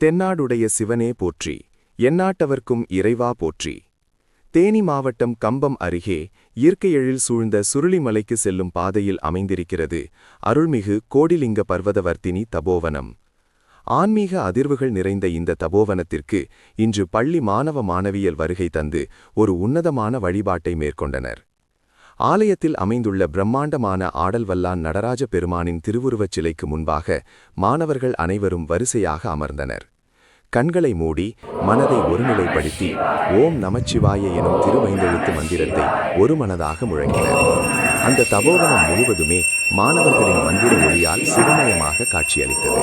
தென்னாடுடைய சிவனே போற்றி எந்நாட்டவர்க்கும் இறைவா போற்றி. தேனி மாவட்டம் கம்பம் அருகே இயற்கையெழில் சூழ்ந்த சுருளிமலைக்கு செல்லும் பாதையில் அமைந்திருக்கிறது அருள்மிகு கோடிலிங்க பர்வதவர்த்தினி தபோவனம். ஆன்மீக அதிர்வுகள் நிறைந்த இந்த தபோவனத்திற்கு இன்று பள்ளி மாணவ மாணவியல் வருகை தந்து ஒரு உன்னதமான வழிபாட்டை மேற்கொண்டனர். ஆலயத்தில் அமைந்துள்ள பிரம்மாண்டமான ஆடல்வல்லான் நடராஜ பெருமானின் திருவுருவச் சிலைக்கு முன்பாக மாணவர்கள் அனைவரும் வரிசையாக அமர்ந்தனர். கண்களை மூடி மனதை ஒருநிலைப்படுத்தி ஓம் நமச்சிவாய எனும் திருவைந்தெழுத்து மந்திரத்தை ஒரு மனதாக முழங்கினர் அந்த தபோவனம் முழுவதுமே மாணவர்களின் மந்திர ஒளியால் சிவமயமாக காட்சியளித்தது.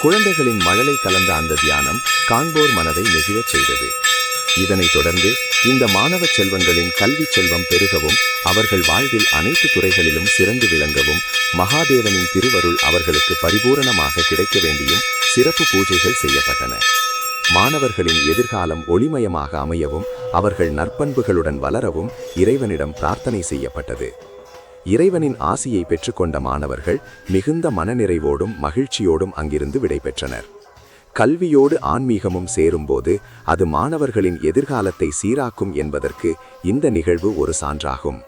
குழந்தைகளின் மழலை கலந்த அந்த தியானம் காண்போர் மனதை நெகிழச் செய்தது. இதனைத் தொடர்ந்து இந்த மாணவச் செல்வங்களின் கல்விச் செல்வம் பெருகவும் அவர்கள் வாழ்வில் அனைத்து துறைகளிலும் சிறந்து விளங்கவும் மகாதேவனின் திருவருள் அவர்களுக்கு பரிபூரணமாக கிடைக்க வேண்டியும் சிறப்பு பூஜைகள் செய்யப்பட்டன. மாணவர்களின் எதிர்காலம் ஒளிமயமாக அமையவும் அவர்கள் நற்பண்புகளுடன் வளரவும் இறைவனிடம் பிரார்த்தனை செய்யப்பட்டது. இறைவனின் ஆசியை பெற்றுக்கொண்ட மாணவர்கள் மிகுந்த மனநிறைவோடும் மகிழ்ச்சியோடும் அங்கிருந்து விடைபெற்றனர். கல்வியோடு ஆன்மீகமும் சேரும்போது அது மாணவர்களின் எதிர்காலத்தை சீராக்கும் என்பதற்கு இந்த நிகழ்வு ஒரு சான்றாகும்.